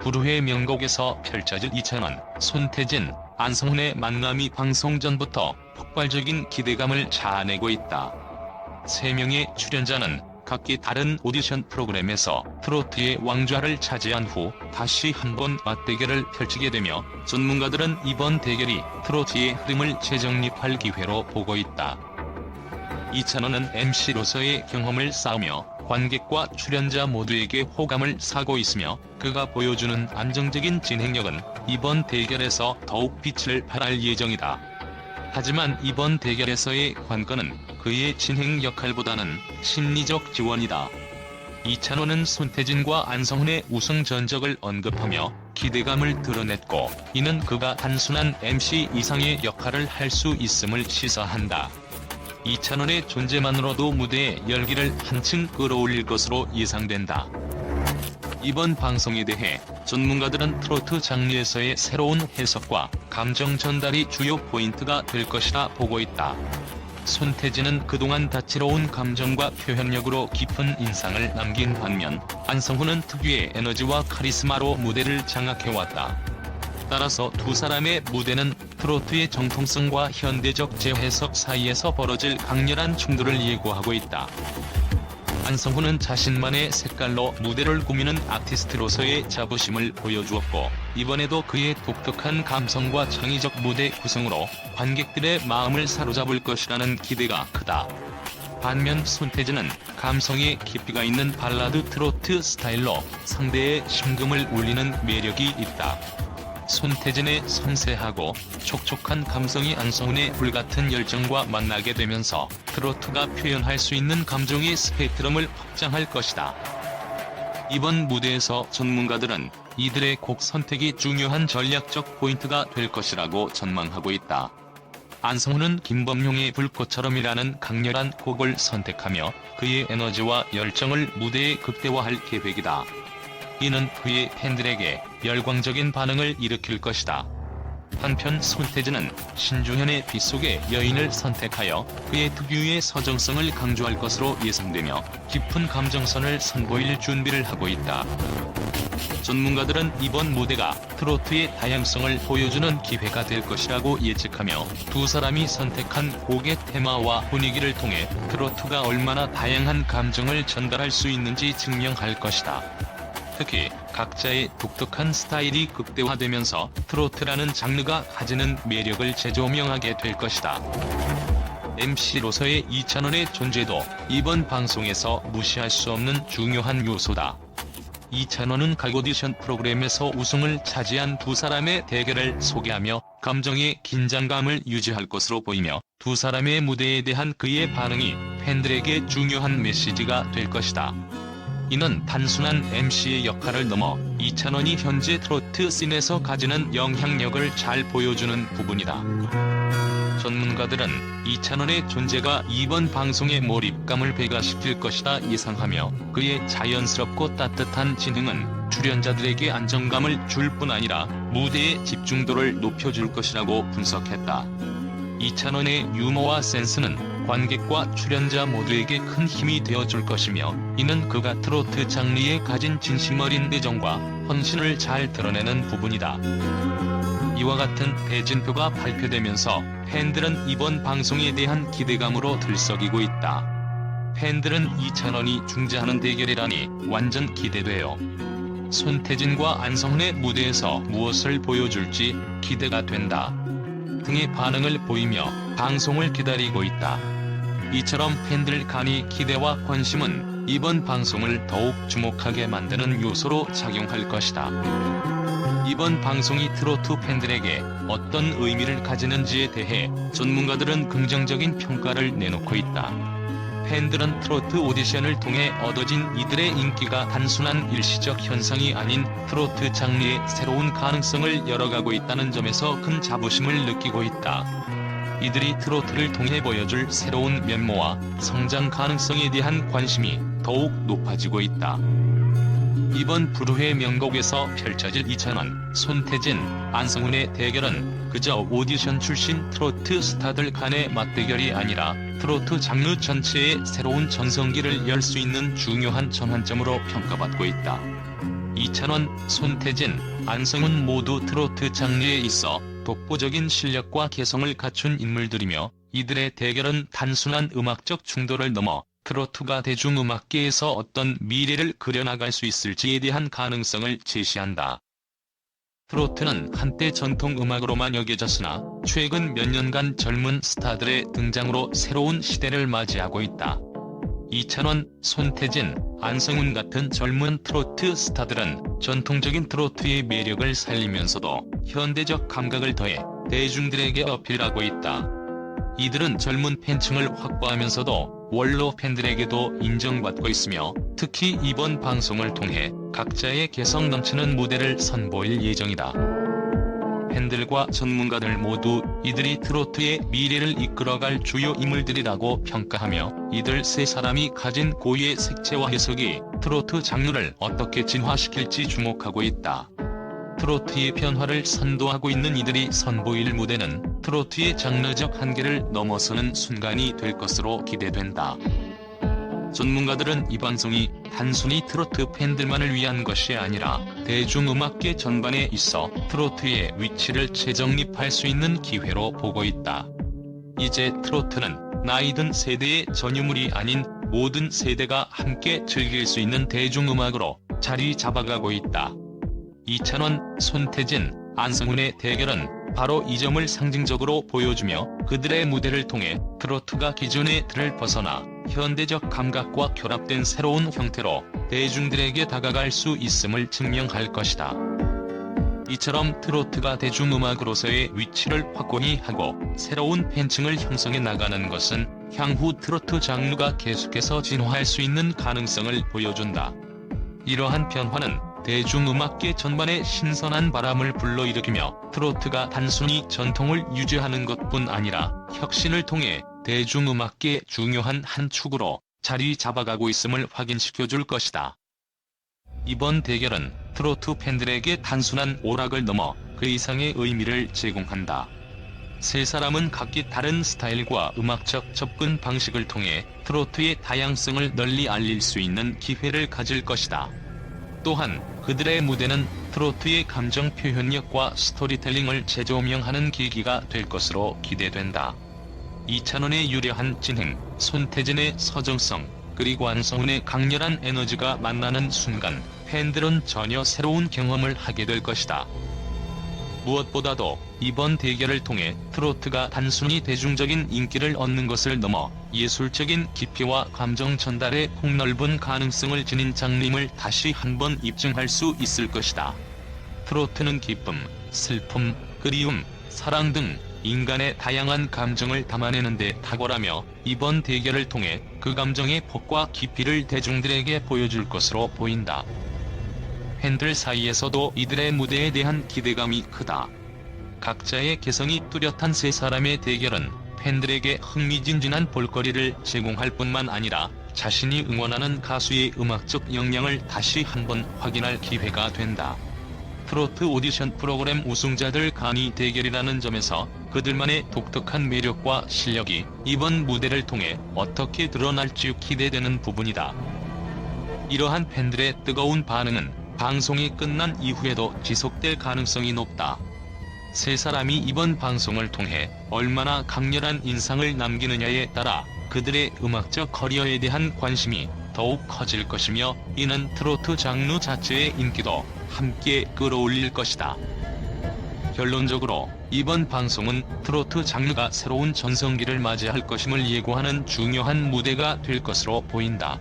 불후의 명곡에서 펼쳐질 이찬원, 손태진, 안성훈의 만남이 방송 전부터 폭발적인 기대감을 자아내고 있다. 세 명의 출연자는 각기 다른 오디션 프로그램에서 트로트의 왕좌를 차지한 후 다시 한 번 맞대결을 펼치게 되며 전문가들은 이번 대결이 트로트의 흐름을 재정립할 기회로 보고 있다. 이찬원은 MC로서의 경험을 쌓으며 관객과 출연자 모두에게 호감을 사고 있으며 그가 보여주는 안정적인 진행력은 이번 대결에서 더욱 빛을 발할 예정이다. 하지만 이번 대결에서의 관건은 그의 진행 역할보다는 심리적 지원이다. 이찬원은 손태진과 안성훈의 우승 전적을 언급하며 기대감을 드러냈고 이는 그가 단순한 MC 이상의 역할을 할 수 있음을 시사한다. 이찬원의 존재만으로도 무대의 열기를 한층 끌어올릴 것으로 예상된다. 이번 방송에 대해 전문가들은 트로트 장르에서의 새로운 해석과 감정 전달이 주요 포인트가 될 것이라 보고 있다. 손태진은 그동안 다채로운 감정과 표현력으로 깊은 인상을 남긴 반면 안성훈은 특유의 에너지와 카리스마로 무대를 장악해왔다. 따라서 두 사람의 무대는 트로트의 정통성과 현대적 재해석 사이에서 벌어질 강렬한 충돌을 예고하고 있다. 안성훈은 자신만의 색깔로 무대를 꾸미는 아티스트로서의 자부심을 보여주었고 이번에도 그의 독특한 감성과 창의적 무대 구성으로 관객들의 마음을 사로잡을 것이라는 기대가 크다. 반면 손태진은 감성의 깊이가 있는 발라드 트로트 스타일로 상대의 심금을 울리는 매력이 있다. 손태진의 섬세하고 촉촉한 감성이 안성훈의 불같은 열정과 만나게 되면서 트로트가 표현할 수 있는 감정의 스펙트럼을 확장할 것이다. 이번 무대에서 전문가들은 이들의 곡 선택이 중요한 전략적 포인트가 될 것이라고 전망하고 있다. 안성훈은 김범용의 불꽃처럼이라는 강렬한 곡을 선택하며 그의 에너지와 열정을 무대에 극대화할 계획이다. 이는 그의 팬들에게 열광적인 반응을 일으킬 것이다. 한편 손태진은 신중현의 빗속의 여인을 선택하여 그의 특유의 서정성을 강조할 것으로 예상되며 깊은 감정선을 선보일 준비를 하고 있다. 전문가들은 이번 무대가 트로트의 다양성을 보여주는 기회가 될 것이라고 예측하며 두 사람이 선택한 곡의 테마와 분위기를 통해 트로트가 얼마나 다양한 감정을 전달할 수 있는지 증명할 것이다. 특히 각자의 독특한 스타일이 극대화되면서 트로트라는 장르가 가지는 매력을 재조명하게 될 것이다. MC로서의 이찬원의 존재도 이번 방송에서 무시할 수 없는 중요한 요소다. 이찬원은 각 오디션 프로그램에서 우승을 차지한 두 사람의 대결을 소개하며 감정의 긴장감을 유지할 것으로 보이며 두 사람의 무대에 대한 그의 반응이 팬들에게 중요한 메시지가 될 것이다. 이는 단순한 MC의 역할을 넘어 이찬원이 현재 트로트 씬에서 가지는 영향력을 잘 보여주는 부분이다. 전문가들은 이찬원의 존재가 이번 방송의 몰입감을 배가시킬 것이다 예상하며 그의 자연스럽고 따뜻한 진행은 출연자들에게 안정감을 줄 뿐 아니라 무대의 집중도를 높여줄 것이라고 분석했다. 이찬원의 유머와 센스는 관객과 출연자 모두에게 큰 힘이 되어줄 것이며 이는 그가 트로트 장르에 가진 진심 어린 애정과 헌신을 잘 드러내는 부분이다. 이와 같은 대진표가 발표되면서 팬들은 이번 방송에 대한 기대감으로 들썩이고 있다. 팬들은 이찬원이 중재하는 대결이라니 완전 기대돼요. 손태진과 안성훈의 무대에서 무엇을 보여줄지 기대가 된다. 등의 반응을 보이며 방송을 기다리고 있다. 이처럼 팬들 간의 기대와 관심은 이번 방송을 더욱 주목하게 만드는 요소로 작용할 것이다. 이번 방송이 트로트 팬들에게 어떤 의미를 가지는지에 대해 전문가들은 긍정적인 평가를 내놓고 있다. 팬들은 트로트 오디션을 통해 얻어진 이들의 인기가 단순한 일시적 현상이 아닌 트로트 장르의 새로운 가능성을 열어가고 있다는 점에서 큰 자부심을 느끼고 있다. 이들이 트로트를 통해 보여줄 새로운 면모와 성장 가능성에 대한 관심이 더욱 높아지고 있다. 이번 불후의 명곡에서 펼쳐질 이찬원, 손태진, 안성훈의 대결은 그저 오디션 출신 트로트 스타들 간의 맞대결이 아니라 트로트 장르 전체의 새로운 전성기를 열 수 있는 중요한 전환점으로 평가받고 있다. 이찬원, 손태진, 안성훈 모두 트로트 장르에 있어 독보적인 실력과 개성을 갖춘 인물들이며 이들의 대결은 단순한 음악적 충돌을 넘어 트로트가 대중음악계에서 어떤 미래를 그려나갈 수 있을지에 대한 가능성을 제시한다. 트로트는 한때 전통음악으로만 여겨졌으나 최근 몇 년간 젊은 스타들의 등장으로 새로운 시대를 맞이하고 있다. 이찬원, 손태진, 안성훈 같은 젊은 트로트 스타들은 전통적인 트로트의 매력을 살리면서도 현대적 감각을 더해 대중들에게 어필하고 있다. 이들은 젊은 팬층을 확보하면서도 원로 팬들에게도 인정받고 있으며 특히 이번 방송을 통해 각자의 개성 넘치는 무대를 선보일 예정이다. 팬들과 전문가들 모두 이들이 트로트의 미래를 이끌어갈 주요 인물들이라고 평가하며 이들 세 사람이 가진 고유의 색채와 해석이 트로트 장르를 어떻게 진화시킬지 주목하고 있다. 트로트의 변화를 선도하고 있는 이들이 선보일 무대는 트로트의 장르적 한계를 넘어서는 순간이 될 것으로 기대된다. 전문가들은 이 방송이 단순히 트로트 팬들만을 위한 것이 아니라 대중음악계 전반에 있어 트로트의 위치를 재정립할 수 있는 기회로 보고 있다. 이제 트로트는 나이든 세대의 전유물이 아닌 모든 세대가 함께 즐길 수 있는 대중음악으로 자리 잡아가고 있다. 이찬원, 손태진, 안성훈의 대결은 바로 이 점을 상징적으로 보여주며 그들의 무대를 통해 트로트가 기존의 틀을 벗어나 현대적 감각과 결합된 새로운 형태로 대중들에게 다가갈 수 있음을 증명할 것이다. 이처럼 트로트가 대중음악으로서의 위치를 확고히 하고 새로운 팬층을 형성해 나가는 것은 향후 트로트 장르가 계속해서 진화할 수 있는 가능성을 보여준다. 이러한 변화는 대중음악계 전반에 신선한 바람을 불러일으키며 트로트가 단순히 전통을 유지하는 것뿐 아니라 혁신을 통해 대중음악계의 중요한 한 축으로 자리 잡아가고 있음을 확인시켜줄 것이다. 이번 대결은 트로트 팬들에게 단순한 오락을 넘어 그 이상의 의미를 제공한다. 세 사람은 각기 다른 스타일과 음악적 접근 방식을 통해 트로트의 다양성을 널리 알릴 수 있는 기회를 가질 것이다. 또한 그들의 무대는 트로트의 감정 표현력과 스토리텔링을 재조명하는 계기가 될 것으로 기대된다. 이찬원의 유려한 진행, 손태진의 서정성, 그리고 안성훈의 강렬한 에너지가 만나는 순간 팬들은 전혀 새로운 경험을 하게 될 것이다. 무엇보다도 이번 대결을 통해 트로트가 단순히 대중적인 인기를 얻는 것을 넘어 예술적인 깊이와 감정 전달의 폭넓은 가능성을 지닌 장님을 다시 한번 입증할 수 있을 것이다. 트로트는 기쁨, 슬픔, 그리움, 사랑 등 인간의 다양한 감정을 담아내는데 탁월하며 이번 대결을 통해 그 감정의 폭과 깊이를 대중들에게 보여줄 것으로 보인다. 팬들 사이에서도 이들의 무대에 대한 기대감이 크다. 각자의 개성이 뚜렷한 세 사람의 대결은 팬들에게 흥미진진한 볼거리를 제공할 뿐만 아니라 자신이 응원하는 가수의 음악적 역량을 다시 한번 확인할 기회가 된다. 트로트 오디션 프로그램 우승자들 간이 대결이라는 점에서 그들만의 독특한 매력과 실력이 이번 무대를 통해 어떻게 드러날지 기대되는 부분이다. 이러한 팬들의 뜨거운 반응은 방송이 끝난 이후에도 지속될 가능성이 높다. 세 사람이 이번 방송을 통해 얼마나 강렬한 인상을 남기느냐에 따라 그들의 음악적 커리어에 대한 관심이 더욱 커질 것이며 이는 트로트 장르 자체의 인기도 함께 끌어올릴 것이다. 결론적으로 이번 방송은 트로트 장르가 새로운 전성기를 맞이할 것임을 예고하는 중요한 무대가 될 것으로 보인다.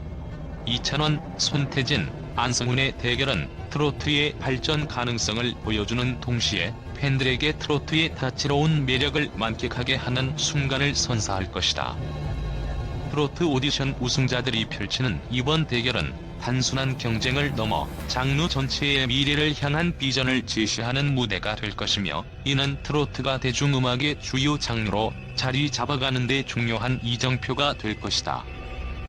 이찬원, 손태진, 안성훈의 대결은 트로트의 발전 가능성을 보여주는 동시에 팬들에게 트로트의 다채로운 매력을 만끽하게 하는 순간을 선사할 것이다. 트로트 오디션 우승자들이 펼치는 이번 대결은 단순한 경쟁을 넘어 장르 전체의 미래를 향한 비전을 제시하는 무대가 될 것이며 이는 트로트가 대중음악의 주요 장르로 자리 잡아가는 데 중요한 이정표가 될 것이다.